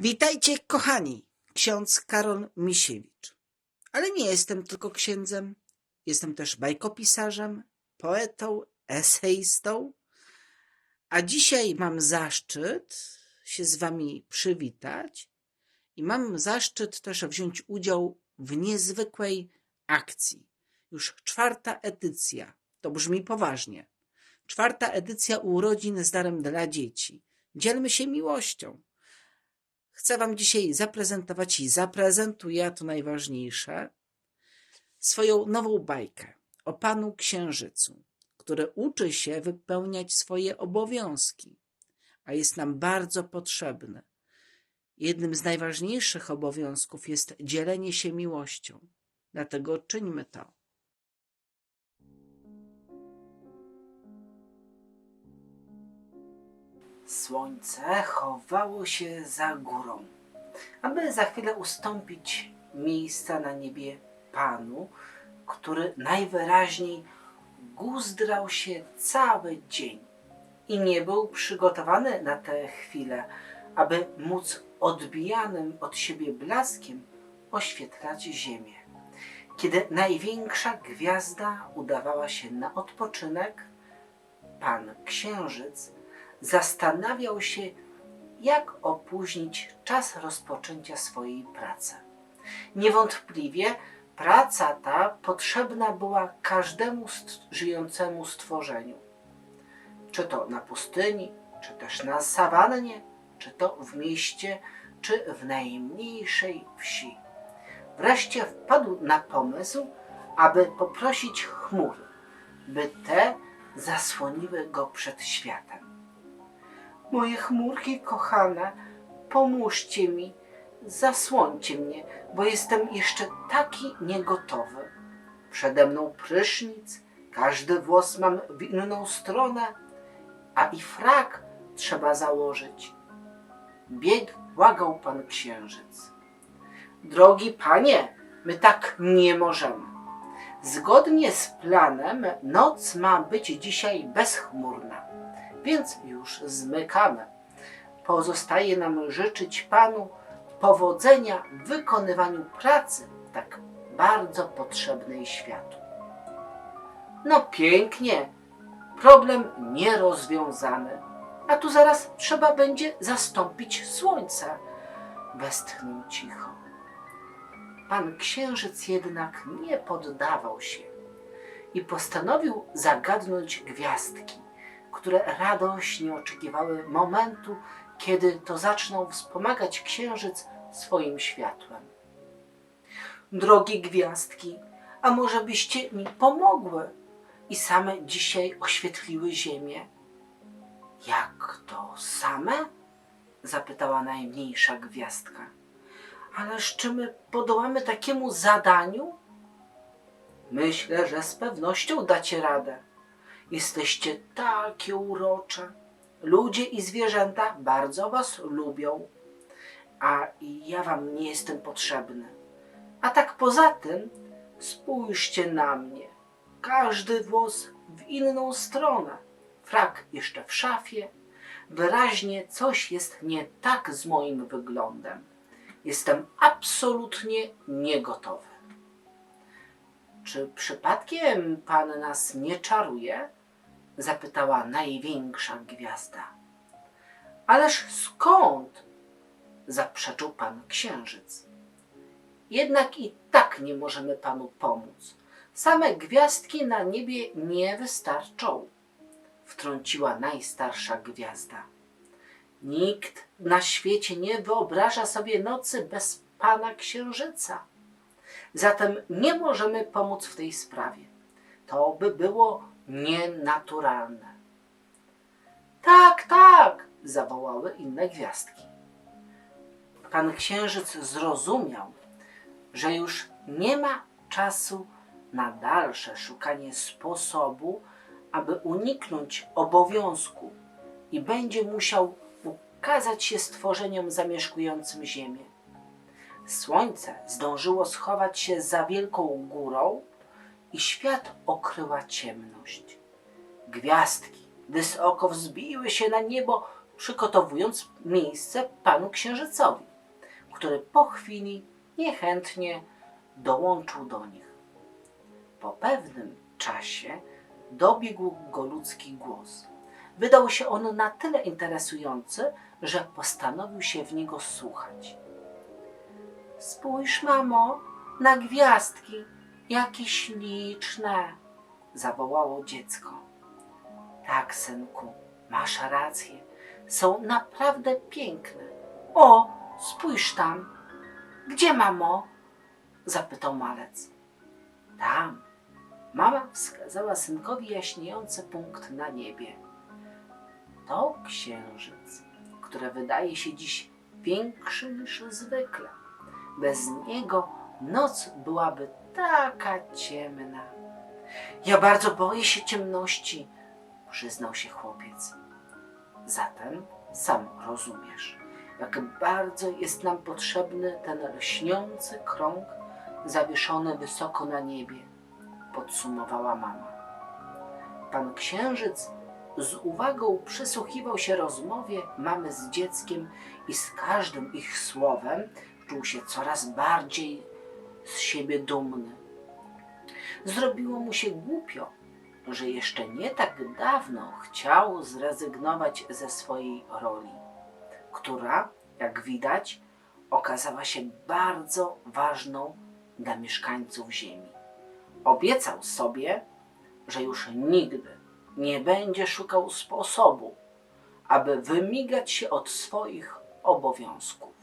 Witajcie, kochani, ksiądz Karol Misiewicz. Ale nie jestem tylko księdzem, jestem też bajkopisarzem, poetą, eseistą. A dzisiaj mam zaszczyt się z wami przywitać i mam zaszczyt też wziąć udział w niezwykłej akcji. Już czwarta edycja, to brzmi poważnie. Czwarta edycja urodzin z darem dla dzieci. Dzielmy się miłością. Chcę Wam dzisiaj zaprezentować i zaprezentuję, to najważniejsze, swoją nową bajkę o Panu Księżycu, który uczy się wypełniać swoje obowiązki, a jest nam bardzo potrzebny. Jednym z najważniejszych obowiązków jest dzielenie się miłością. Dlatego czyńmy to. Słońce chowało się za górą, aby za chwilę ustąpić miejsca na niebie Panu, który najwyraźniej guzdrał się cały dzień i nie był przygotowany na tę chwilę, aby móc odbijanym od siebie blaskiem oświetlać ziemię. Kiedy największa gwiazda udawała się na odpoczynek, Pan Księżyc zastanawiał się, jak opóźnić czas rozpoczęcia swojej pracy. Niewątpliwie praca ta potrzebna była każdemu st- żyjącemu stworzeniu. Czy to na pustyni, czy też na sawannie, czy to w mieście, czy w najmniejszej wsi. Wreszcie wpadł na pomysł, aby poprosić chmury, by te zasłoniły go przed światem. Moje chmurki kochane, pomóżcie mi, zasłońcie mnie, bo jestem jeszcze taki niegotowy. Przede mną prysznic, każdy włos mam w inną stronę, a i frak trzeba założyć. Bieg błagał pan księżyc. Drogi panie, my tak nie możemy. Zgodnie z planem noc ma być dzisiaj bezchmurna, więc już zmykamy. Pozostaje nam życzyć Panu powodzenia w wykonywaniu pracy tak bardzo potrzebnej światu. No pięknie, problem nierozwiązany, a tu zaraz trzeba będzie zastąpić słońce, westchnął cicho. Pan księżyc jednak nie poddawał się i postanowił zagadnąć gwiazdki, które radośnie oczekiwały momentu, kiedy to zaczną wspomagać księżyc swoim światłem. Drogie gwiazdki, a może byście mi pomogły i same dzisiaj oświetliły ziemię? Jak to same? zapytała najmniejsza gwiazdka. Ależ czy my podołamy takiemu zadaniu? Myślę, że z pewnością dacie radę. Jesteście takie urocze. Ludzie i zwierzęta bardzo was lubią, a ja wam nie jestem potrzebny. A tak poza tym, spójrzcie na mnie. Każdy włos w inną stronę. Frak jeszcze w szafie. Wyraźnie coś jest nie tak z moim wyglądem. Jestem absolutnie niegotowy. Czy przypadkiem pan nas nie czaruje? Zapytała największa gwiazda. Ależ skąd? zaprzeczył pan księżyc. Jednak i tak nie możemy panu pomóc. Same gwiazdki na niebie nie wystarczą, wtrąciła najstarsza gwiazda. Nikt na świecie nie wyobraża sobie nocy bez pana księżyca. Zatem nie możemy pomóc w tej sprawie. To by było nienaturalne. Tak, tak, zawołały inne gwiazdki. Pan księżyc zrozumiał, że już nie ma czasu na dalsze szukanie sposobu, aby uniknąć obowiązku i będzie musiał ukazać się stworzeniom zamieszkującym Ziemię. Słońce zdążyło schować się za wielką górą i świat okryła ciemność. Gwiazdki wysoko wzbiły się na niebo, przygotowując miejsce panu księżycowi, który po chwili niechętnie dołączył do nich. Po pewnym czasie dobiegł go ludzki głos. Wydał się on na tyle interesujący, że postanowił się w niego słuchać. Spójrz, mamo, na gwiazdki, jakie śliczne, zawołało dziecko. Tak, synku, masz rację, są naprawdę piękne. O, spójrz tam. Gdzie, mamo? zapytał malec. Tam. Mama wskazała synkowi jaśniejący punkt na niebie. To księżyc, który wydaje się dziś większy niż zwykle. Bez niego noc byłaby taka ciemna. Ja bardzo boję się ciemności, przyznał się chłopiec. Zatem sam rozumiesz, jak bardzo jest nam potrzebny ten lśniący krąg zawieszony wysoko na niebie, podsumowała mama. Pan księżyc z uwagą przysłuchiwał się rozmowie mamy z dzieckiem i z każdym ich słowem czuł się coraz bardziej z siebie dumny. Zrobiło mu się głupio, że jeszcze nie tak dawno chciał zrezygnować ze swojej roli, która, jak widać, okazała się bardzo ważną dla mieszkańców Ziemi. Obiecał sobie, że już nigdy nie będzie szukał sposobu, aby wymigać się od swoich obowiązków.